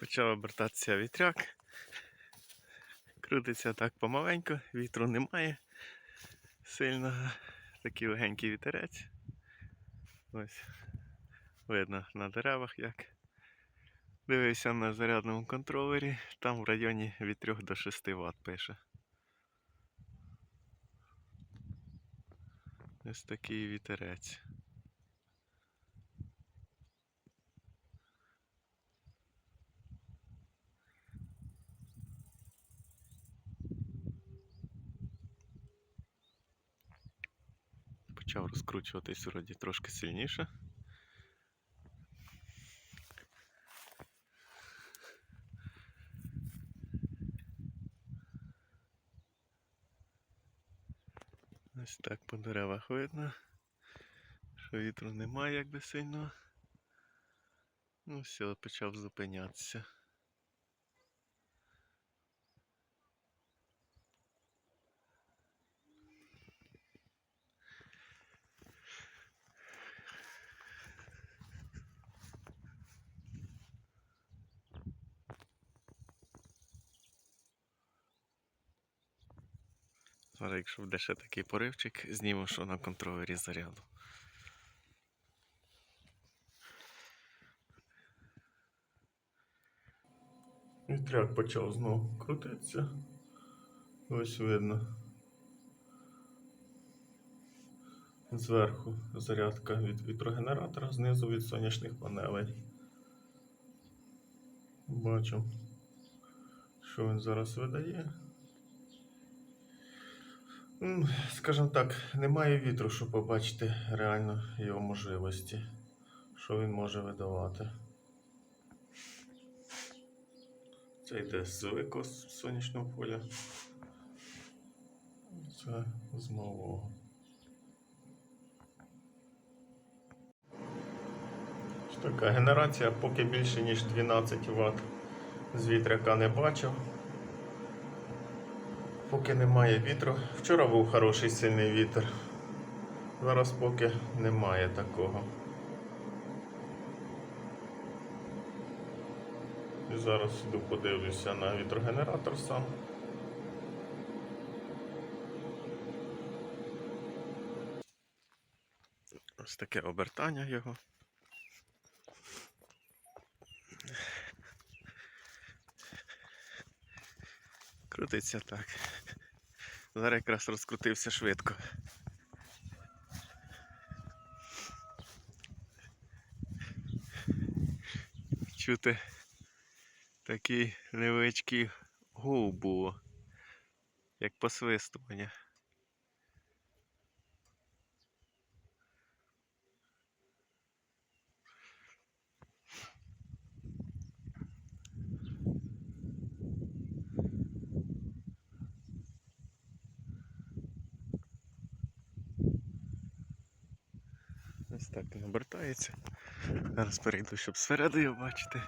Почав обертатися вітряк. Крутиться так помаленьку, вітру немає сильного. Такий легенький вітерець. Ось видно на деревах як. Дивився на зарядному контролері, там в районі від 3 до 6 Вт пише. Ось такий вітерець. Почав розкручуватись вроді трошки сильніше. Ось так по деревах видно, що вітру немає якби сильно. Ну все, почав зупинятися. Зараз, якщо буде ще такий поривчик, зніму, що на контролері заряду. Вітряк почав знову крутитися. Ось видно. Зверху зарядка від вітрогенератора, знизу від сонячних панелей. Бачу, що він зараз видає. Скажімо так, немає вітру, щоб побачити реально його можливості, що він може видавати. Це йде з великого сонячного поля. Це з малого. Така генерація поки більше ніж 12 Вт з вітряка не бачив. Поки немає вітру. Вчора був хороший сильний вітер. Зараз поки немає такого. І зараз іду подивлюся на вітрогенератор сам. Ось таке обертання його. Крутиться так. Зараз якраз розкрутився швидко. Чути такий невеличкий гул було, як посвистування. Ось так він обертається. Зараз перейду, щоб спереду його бачити.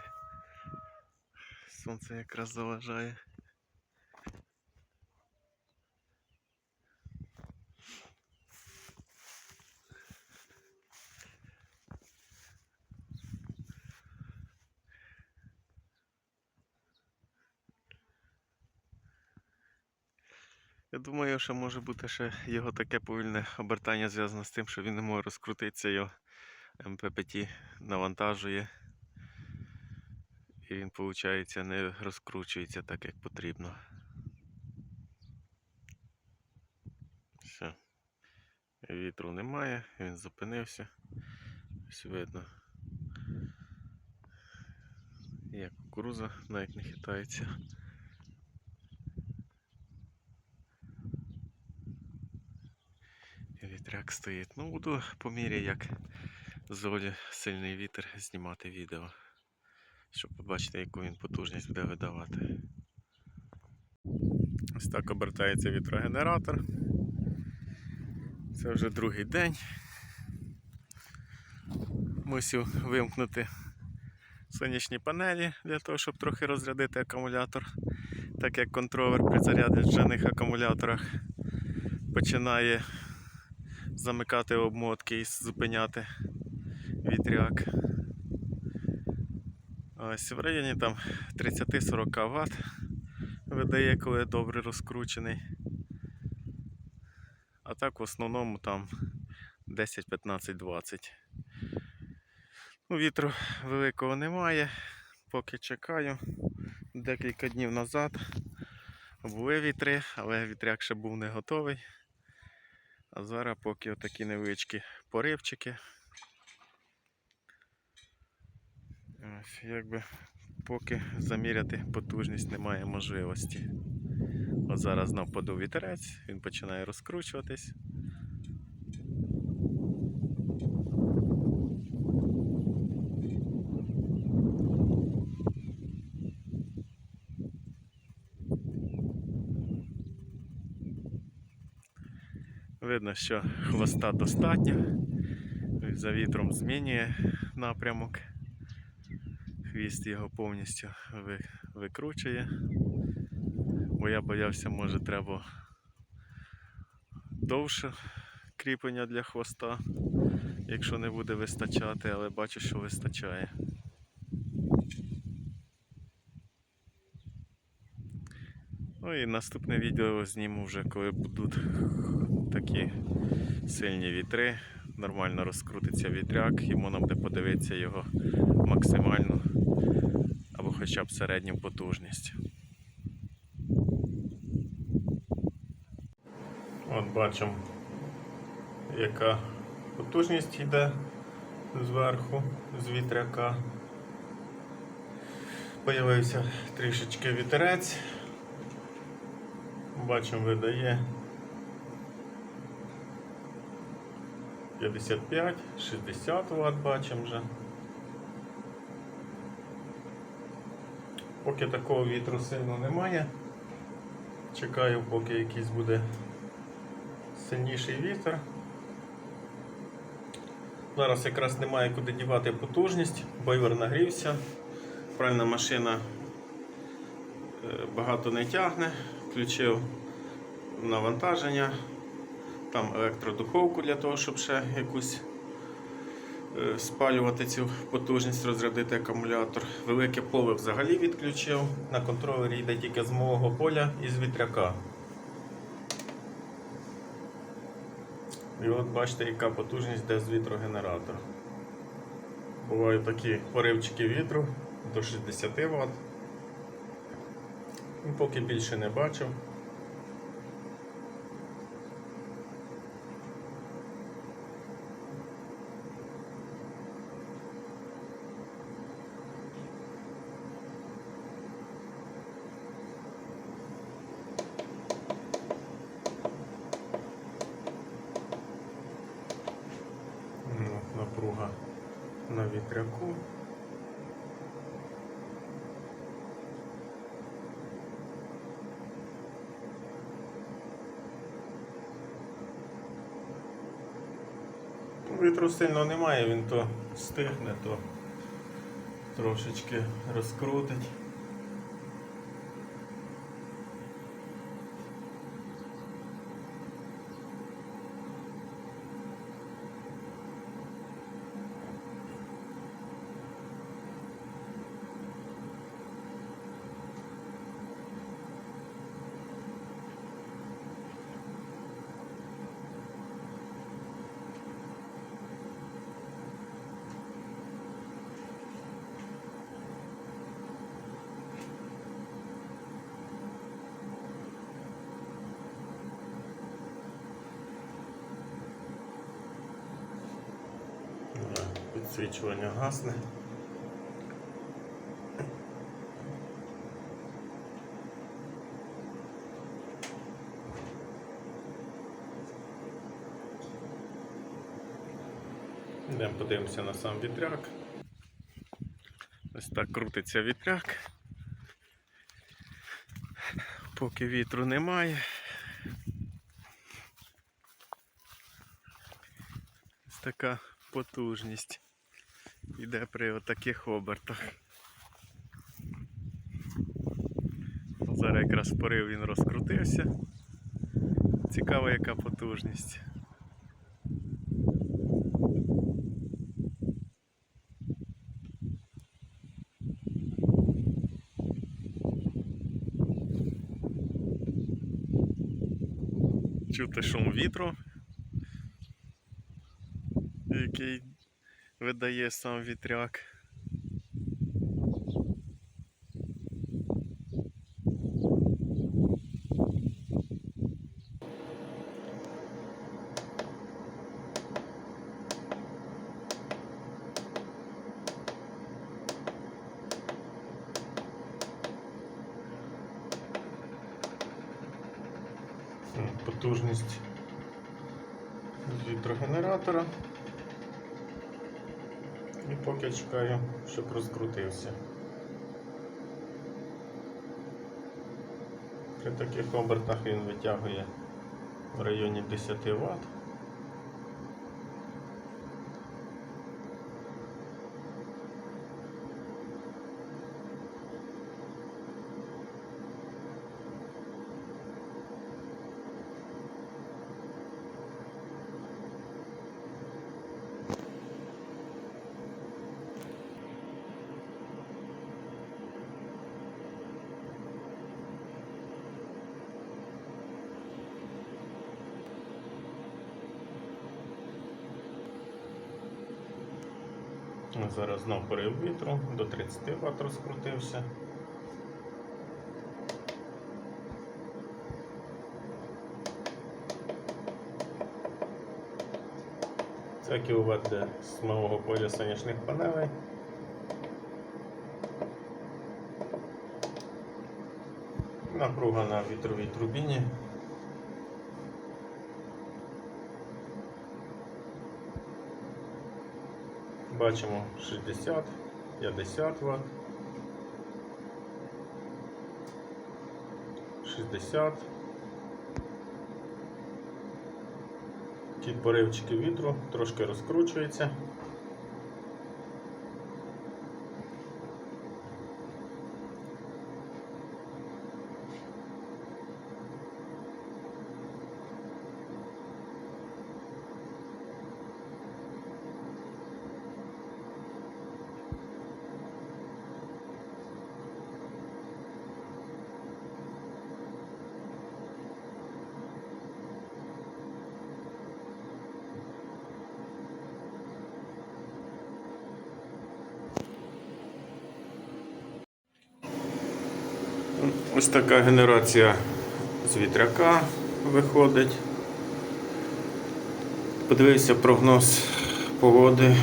Сонце якраз заважає. Я думаю, що може бути ще його таке повільне обертання зв'язане з тим, що він не може розкрутитися, його МППТ навантажує. І він, виходить, не розкручується так, як потрібно. Все. Вітру немає, він зупинився. Ось видно. Як кукуруза навіть не хитається. Вітряк стоїть. Ну, буду по мірі, як золі сильний вітер знімати відео, щоб побачити, яку він потужність буде видавати. Ось так обертається вітрогенератор. Це вже другий день. Мусив вимкнути сонячні панелі для того, щоб трохи розрядити акумулятор, так як контролер при заряджених акумуляторах починає замикати обмотки і зупиняти вітряк. Ось в районі там 30-40 Вт видає, коли добре розкручений. А так в основному там 10, 15, 20. Ну, вітру великого немає. Поки чекаю. Декілька днів назад були вітри, але вітряк ще був не готовий. А зараз поки отакі невеличкі поривчики. Ось, якби поки заміряти потужність немає можливості. От зараз знов подув вітерець, він починає розкручуватись. Видно, що хвоста достатньо. За вітром змінює напрямок. Хвіст його повністю ви- викручує. Бо я боявся, може треба довше кріплення для хвоста, якщо не буде вистачати, але бачу, що вистачає. Ну і наступне відео зніму вже, коли будуть такі сильні вітри. Нормально розкрутиться вітряк і можна буде подивитися його максимальну або хоча б середню потужність. От бачимо, яка потужність йде зверху, з вітряка. Появився трішечки вітерець. Бачимо, видає 55, 60 Вт бачимо вже. Поки такого вітру сильно немає. Чекаю, поки якийсь буде сильніший вітер. Зараз якраз немає куди дівати потужність, бойвер нагрівся. Пральна машина е, багато не тягне, включив навантаження, там електродуховку для того, щоб ще якусь спалювати цю потужність, розрядити акумулятор. Велике поле взагалі відключив. На контролері йде тільки з мого поля і з вітряка. І от бачите, яка потужність йде з вітрогенератора. Бувають такі поривчики вітру до 60 Вт. Поки більше не бачив. Ну, напруга на вітряку. Вітру сильно немає, він то стигне, то трошечки розкрутить. Да, Підсвічування гасне. Йдемо подивимося на сам вітряк. Ось так крутиться вітряк. Поки вітру немає. Ось така потужність іде при отаких обертах. Зараз якраз порив він розкрутився. Цікаво, яка потужність. Чути шум вітру, який видає сам вітряк. Потужність вітрогенератора. І поки чекаю, щоб розкрутився. При таких обертах він витягує в районі 10 Вт. Зараз знов порив вітру, до 30 Вт розкрутився. Це кіловат для смового поля сонячних панелей. Напруга на вітровій турбіні. Бачимо 60, 50 Вт, 60. Ті поривчики вітру трошки розкручуються. Ось така генерація з вітряка виходить. Подивився прогноз погоди.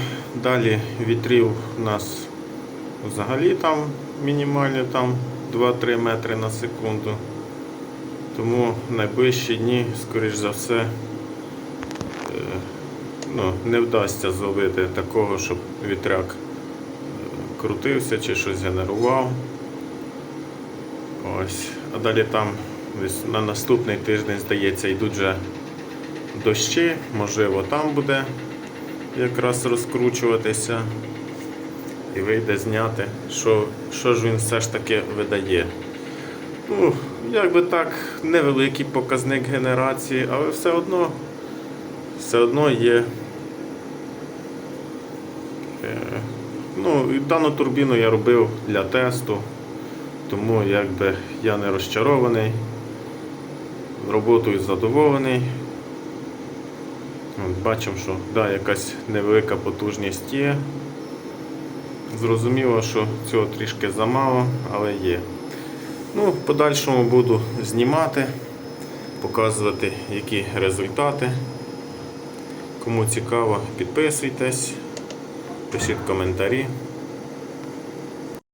Далі вітрів у нас взагалі там мінімально там 2-3 метри на секунду. Тому найближчі дні, скоріш за все, е, ну, не вдасться зловити такого, щоб вітряк е, крутився чи щось генерував. Ось. А далі там десь на наступний тиждень, здається, йдуть вже дощі, можливо, там буде якраз розкручуватися і вийде зняти, що, що ж він все ж таки видає. Ну, якби так, невеликий показник генерації, але все одно все одно є. Е, Ну, дану турбіну я робив для тесту. Тому якби я не розчарований, роботою задоволений. От, Бачимо, що да, якась невелика потужність є. Зрозуміло, що цього трішки замало, але є. Ну, В подальшому буду знімати, показувати, які результати. Кому цікаво, підписуйтесь, пишіть коментарі.